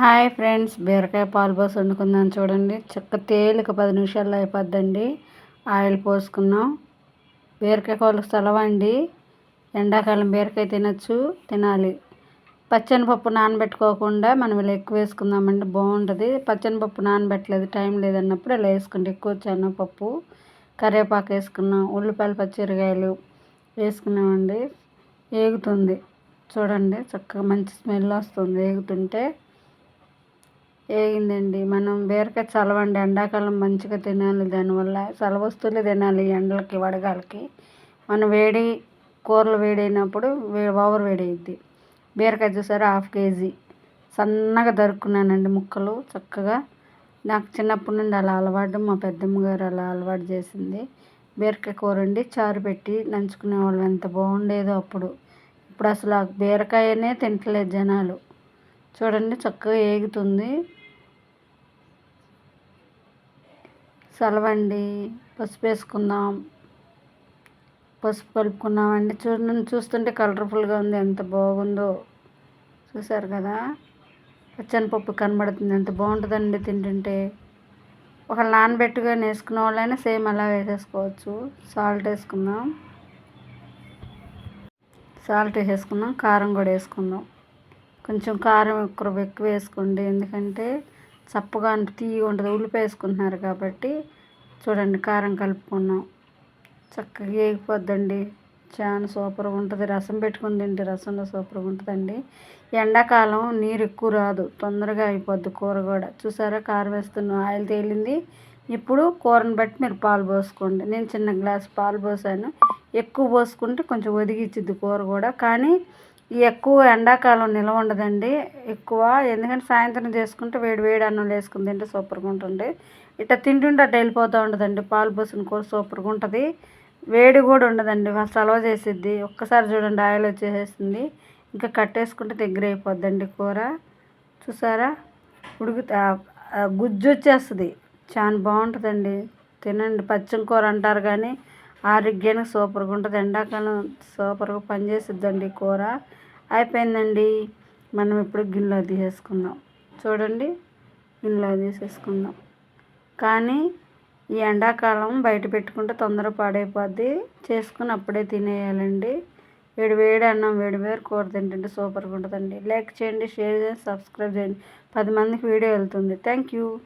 Hi friends బీరకాయ పాలు పోసి వండుకుందాం చూడండి. చక్క తేలిక పది నిమిషాల్లో అయిపోద్దండి. ఆయిల్ పోసుకున్నాం. బీరకాయ పాలు సెలవండి ఎండాకాలం బీరకాయ తినచ్చు తినాలి. పచ్చనిపప్పు నానబెట్టుకోకుండా మనం ఇలా ఎక్కువ వేసుకుందామండి బాగుంటుంది. పచ్చనిపప్పు నానబెట్టలేదు టైం లేదన్నప్పుడు ఇలా వేసుకుంటే ఎక్కువ శనగపప్పు కరివేపాకు వేసుకున్నాం. ఉల్లిపాయలు పచ్చిరకాయలు వేసుకున్నామండి. ఏగుతుంది. చూడండి చక్కగా మంచి స్మెల్ వస్తుంది. ఏగుతుంటే వేగిందండి మనం బీరకాయ చలవండి. ఎండాకాలం మంచిగా తినాలి. దానివల్ల చలవ వస్తువులే తినాలి ఎండలకి వడగాలకి. మనం వేడి కూరలు వేడైనప్పుడు ఓవర్ వేడి అయిద్ది బీరకాయ చూసారా? Half KG. సన్నగా దొరుకున్నానండి ముక్కలు చక్కగా. నాకు చిన్నప్పటి నుండి అలా అలవాటు. మా పెద్దమ్మ గారు అలా అలవాటు చేసింది. బీరకాయ కూర వండి చారు పెట్టి నంచుకునేవాళ్ళు ఎంత బాగుండేదో అప్పుడు. ఇప్పుడు అసలు ఆ బీరకాయనే తింటలేదు జనాలు. చూడండి చక్కగా ఏగుతుంది. చలవండి. పసుపు వేసుకుందాం. పసుపు కలుపుకున్నామండి చూ చూస్తుంటే కలర్ఫుల్గా ఉంది. ఎంత బాగుందో. చూసారు కదా? పచ్చనిపప్పు కనబడుతుంది. ఎంత బాగుంటుందండి తింటుంటే. ఒక నానబెట్టుగా వేసుకున్న వాళ్ళైనా సేమ్ అలా వేసేసుకోవచ్చు. సాల్ట్ వేసుకుందాం. సాల్ట్ వేసేసుకుందాం. కారం కూడా వేసుకుందాం. కొంచెం కారం ఎక్కువ ఎక్కువ వేసుకోండి. ఎందుకంటే చప్పగా తీయగా ఉంటుంది ఉల్లిపాయ వేసుకుంటున్నారు కాబట్టి చూడండి కారం కలుపుకున్నాం. చక్కగా వేగిపోద్దండి చాలా సూపర్గా ఉంటుంది. రసం పెట్టుకుని తింటే రసంలో సూపర్గా ఉంటుందండి. ఎండాకాలం నీరు ఎక్కువ రాదు. తొందరగా అయిపోద్ది కూర కూడా. చూసారా కారం వేస్తున్నాం ఆయిల్ తేలింది. ఇప్పుడు కూరని బట్టి మీరు పాలు పోసుకోండి. నేను చిన్న గ్లాస్ పాలు పోసాను. ఎక్కువ పోసుకుంటే కొంచెం ఒదిగిచ్చిద్ది కూర కూడా. కానీ ఎక్కువ ఎండాకాలం నిల్వ ఉండదండి. ఎక్కువ ఎందుకంటే సాయంత్రం చేసుకుంటే వేడి వేడి అన్నం వేసుకుని తింటే సూపర్గా ఉంటుంది. ఇట్లా తింటుంటే అట్లా వెళ్ళిపోతూ ఉంటుందండి పాలు పోసిన కూర సూపర్గా ఉంటుంది. వేడి కూడా ఉండదండి. సలవ చేసిద్ది. ఒక్కసారి చూడండి ఆయిల్ వచ్చేసేసింది. ఇంకా కట్టేసుకుంటే దగ్గర అయిపోద్దండి కూర. చూసారా? ఉడుకు గుజ్జు వచ్చేస్తుంది. చాలా బాగుంటుందండి. తినండి. పచ్చని కూర అంటారు కానీ ఆరోగ్యానికి సూపర్గా ఉంటుంది. ఎండాకాలం సూపర్గా పనిచేసిద్దండి కూర. అయిపోయిందండి. మనం ఇప్పుడు గిన్నెలో తీసేసుకుందాం. చూడండి గిన్నెలో తీసేసుకుందాం. కానీ ఈ ఎండాకాలం బయట పెట్టుకుంటే తొందర పాడైపోద్ది. చేసుకుని అప్పుడే తినేయాలండి. వేడి వేడి అన్నం వేడి వేడి కూర తింటుంటే సూపర్గా ఉంటుందండి. లైక్ చేయండి షేర్ చేయండి సబ్స్క్రైబ్ చేయండి. పది మందికి వీడియో వెళ్తుంది. Thank you.